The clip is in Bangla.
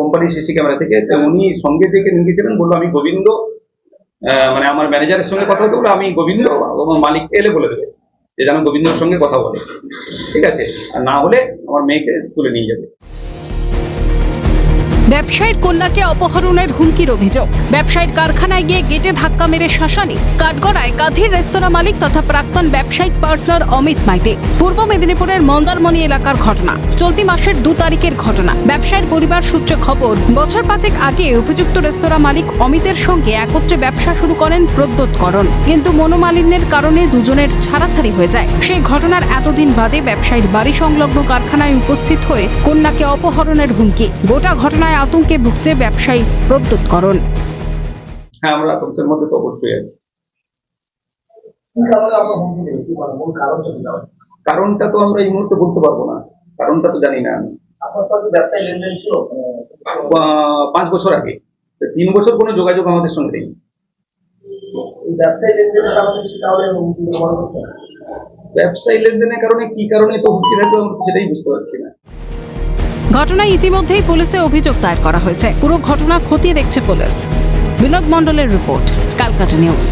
কোম্পানির সিসি ক্যামেরা থেকে। উনি সঙ্গে থেকে নিয়ে গেছিলেন, বলল, আমি গোবিন্দ। মানে আমার ম্যানেজারের সঙ্গে কথা বলতে বলে আমি গোবিন্দ, আমার মালিক এলে বলে দেবে। যে যেন গোবিন্দর সঙ্গে কথা বলে। ঠিক আছে? আর না হলে আমার মেয়েকে তুলে নিয়ে যাবে। ব্যবসায়ীর কন্যাকে অপহরণের হুমকির অভিযোগ। ব্যবসায়ীর কারখানায় গিয়ে গেটে ধাক্কা মেরে শাসানি কাঠগড়ায় কাঁথির রেস্তোরাঁ মালিক তথা প্রাক্তন ব্যবসায়িক পার্টনার অমিত মাইতি। পূর্ব মেদিনীপুরের মন্দারমণি এলাকার ঘটনা। চলতি মাসের দু তারিখের ঘটনা। ব্যবসায়ীর পরিবার সূত্রে খবর, বছর পাঁচেক আগে অভিযুক্ত রেস্তোরাঁ মালিক অমিতের সঙ্গে একত্রে ব্যবসা শুরু করেন প্রদ্যোৎ করণ কিন্তু মনোমালিন্যের কারণে দুজনের ছাড়াছাড়ি হয়ে যায়। সেই ঘটনার এতদিন বাদে ব্যবসায়ীর বাড়ি সংলগ্ন কারখানায় উপস্থিত হয়ে কন্যাকে অপহরণের হুমকি। গোটা ঘটনায় আতঙ্কে ভুগছে ব্যবসায়ী প্রদ্যোৎ করণ হ্যাঁ আমরা আতঙ্কের মধ্যে তো অবশ্যই আছি। কারণটা তো আমরা এই মুহূর্তে বলতে পারব না। কারণটা তো জানি না আমি। পাঁচ বছর আগে। তিন বছর কোনো যোগাযোগ আমাদের সঙ্গে নেই। ব্যবসায়ী লেনদেনের কারণে কি কারণে তো হুমকি থাকবে সেটাই বুঝতে পারছি না। ঘটনায় ইতিমধ্যেই পুলিশে অভিযোগ দায়ের করা হয়েছে। পুরো ঘটনা খতিয়ে দেখছে পুলিশ। বিনোদ মণ্ডলের রিপোর্ট, কালকাটা নিউজ।